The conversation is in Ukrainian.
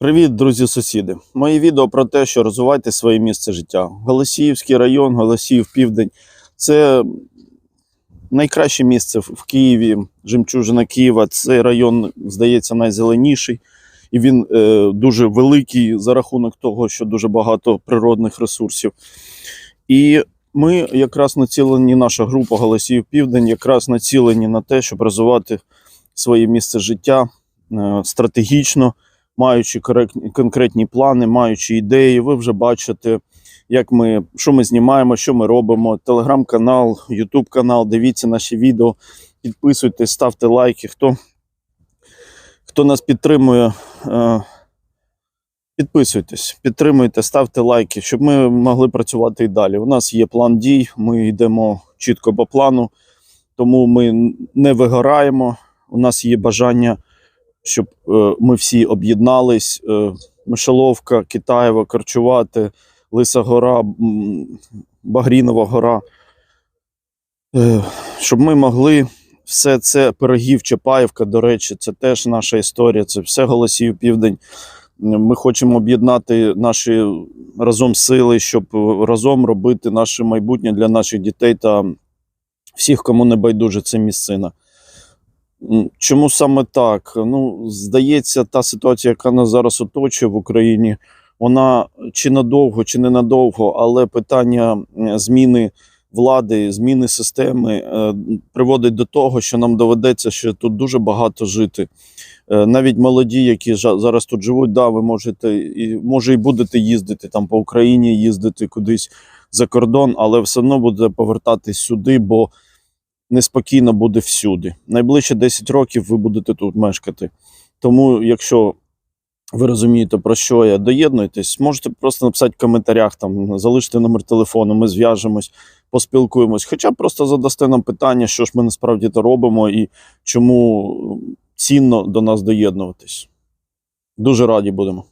Привіт, друзі-сусіди! Моє відео про те, що розвивайте своє місце життя. Голосіївський район, Голосіїв Південь це найкраще місце в Києві, жемчужина Києва. Цей район, здається, найзеленіший, і він е, дуже великий за рахунок того, що дуже багато природних ресурсів. І ми якраз націлені, наша група Голосіїв Південь, якраз націлені на те, щоб розвивати своє місце життя е, стратегічно маючи конкретні плани, маючи ідеї, ви вже бачите, як ми, що ми знімаємо, що ми робимо. Телеграм-канал, Ютуб канал, дивіться наші відео, підписуйтесь, ставте лайки. Хто, хто нас підтримує, е, підписуйтесь, підтримуйте, ставте лайки, щоб ми могли працювати і далі. У нас є план дій, ми йдемо чітко по плану, тому ми не вигораємо. У нас є бажання щоб е, ми всі об'єднались. Е, Мишеловка, Китаєва, Корчувати, Лиса Гора, Багрінова гора. Е, щоб ми могли все це пирогів Чапаївка, до речі, це теж наша історія, це все голосів Південь. Ми хочемо об'єднати наші разом сили, щоб разом робити наше майбутнє для наших дітей та всіх, кому не байдуже це місцина. Чому саме так? Ну, здається, та ситуація, яка нас зараз оточує в Україні, вона чи надовго, чи не надовго, але питання зміни влади, зміни системи е, приводить до того, що нам доведеться ще тут дуже багато жити. Е, Навіть молоді, які зараз тут живуть, да, ви можете і може і будете їздити там по Україні, їздити кудись за кордон, але все одно буде повертатись сюди, бо неспокійно буде всюди. Найближче 10 років ви будете тут мешкати. Тому, якщо ви розумієте, про що я, доєднуйтесь, можете просто написати в коментарях, там, залишити номер телефону, ми зв'яжемось, поспілкуємось. Хоча просто задасте нам питання, що ж ми насправді то робимо і чому цінно до нас доєднуватись. Дуже раді будемо.